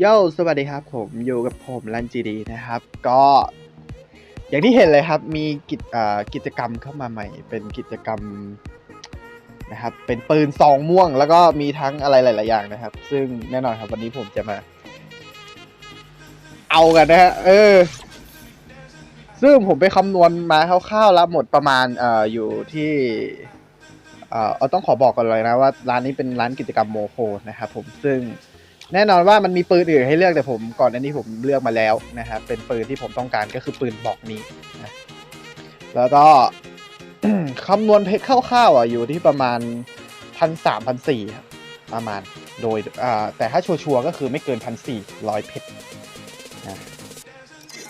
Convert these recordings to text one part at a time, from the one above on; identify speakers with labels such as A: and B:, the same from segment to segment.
A: โย่สวัสดีครับ ผมอยู่กับผมรันจีดีนะครับ ก็ อย่างที่เห็นเลยครับ มีกิจกิจกรรมเข้ามาใหม่ เป็นกิจกรรมนะครับ เป็นปืนซองม่วง แล้วก็มีทั้งอะไรหลาย ๆ อย่างนะครับ ซึ่งแน่นอนครับวันนี้ผมจะมา เอากันนะฮะเออ ซึ่งผมไปคำนวณมาคร่าว ๆ แล้วหมดประมาณเอ่ออยู่ที่เอ่อต้องขอบอกก่อนเลยนะว่า ร้านนี้เป็นร้านกิจกรรมโมโคนะครับ ผมซึ่ง แน่นอนว่ามันมีปืนอื่นให้เลือกแต่ผมก่อนหน้านี้ผมเลือกมาแล้วนะครับเป็นปืนที่ผมต้องการก็คือปืนบอกนี้นะแล้วก็คำนวณเพชรคร่าวๆอะอยู่ที่ประมาณพันสามพันสี่ประมาณโดยอ่าแต่ถ้าชัวร์ๆก็คือไม่เกินพันสี่ร้อยเพชรนะ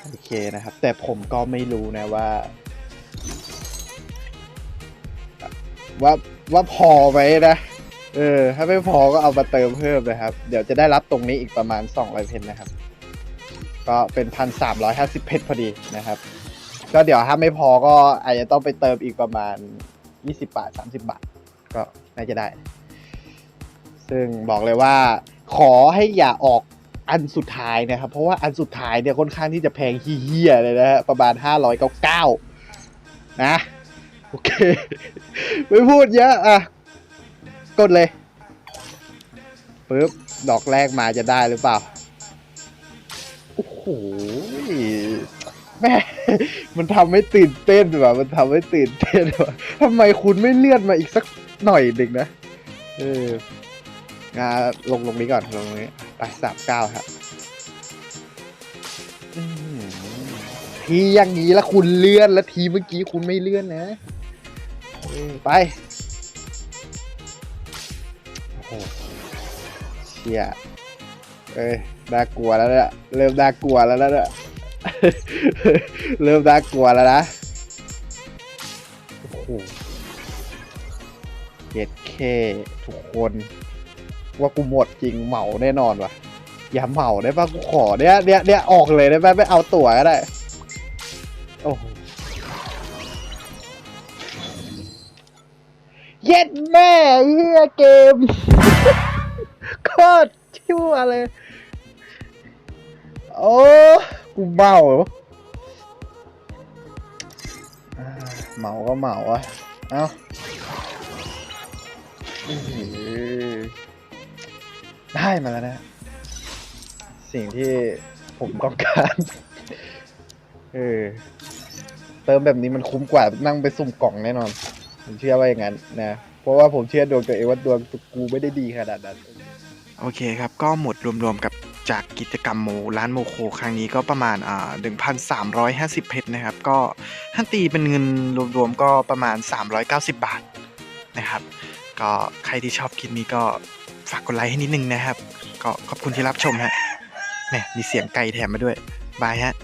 A: โอเคนะครับ แต่ผมก็ไม่รู้นะว่า ว่าว่าพอไหมนะ เออ ถ้าไม่พอก็เอามาเติมเพิ่มนะครับ เดี๋ยวจะได้รับตรงนี้อีกประมาณ200เพนนะครับ ก็เป็นพันสามร้อยห้าสิบเพชรพอดีนะครับ ก็เดี๋ยวถ้าไม่พอก็อาจจะต้องไปเติมอีกประมาณยี่สิบบาทสามสิบาท ก็น่าจะได้ ซึ่งบอกเลยว่า ขอให้อย่าออกอันสุดท้ายนะครับ เพราะว่าอันสุดท้ายเนี่ยค่อนข้างที่จะแพงเฮี้ยๆเลยนะฮะประมาณห้าร้อยเก้าเก้านะ โอเค ไม่พูดเยอะอะ กดเลยปึ๊บดอกแรกมาจะได้หรือเปล่า โอ้โหแม่มันทำให้ตื่นเต้นว่ะมันทำให้ตื่นเต้นว่ะทำไมคุณไม่เลื่อนมาอีกสักหน่อยหนึ่งนะ เอองาลงลงนี้ก่อนลงนี้ไปสามเก้าครับทีอย่างนี้แล้วคุณเลื่อนแล้วทีเมื่อกี้คุณไม่เลื่อนนะไป โอ้โหเชี่ยเอ้ยน่ากลัวแล้วเนี่ยเริ่มน่ากลัวแล้วนะเนี่ยเริ่มน่ากลัวแล้วนะโอ้โหเจ็ดเคทุกคน ว่ากูหมดจริงเหมาแน่นอนว่ะ อย่าเหมาได้ป่ะกูขอเนี้ยเนี้ยเนี้ยออกเลยได้ป่ะไม่เอาตั๋วก็ได้ โอ้โห เย็ดแม่เฮียเกมโคตรชั่วเลย โอ้กูเมาเมาก็เมาอะ เอ้าได้มาแล้วนะ สิ่งที่ผมต้องการเออเติมแบบนี้มันคุ้มกว่านั่งไปสุ่มกล่องแน่นอน ผมเชื่อว่าอย่างนั้นนะ เพราะว่าผมเชื่อดวงตัวเองว่าดวงกูไม่ได้ดีขนาดนั้น
B: โอเคครับ ก็หมดรวมๆกับจากกิจกรรมโมร้านโมโคครั้งนี้ก็ประมาณอ่า1,350 เพชรนะครับ ก็ถ้าตีเป็นเงินรวมๆก็ประมาณ 390 บาทนะครับ ก็ใครที่ชอบคลิปนี้ก็ฝากกดไลค์ให้นิดนึงนะครับ ก็ขอบคุณที่รับชมฮะแหมมีเสียงไก่แถมมาด้วย บายฮะ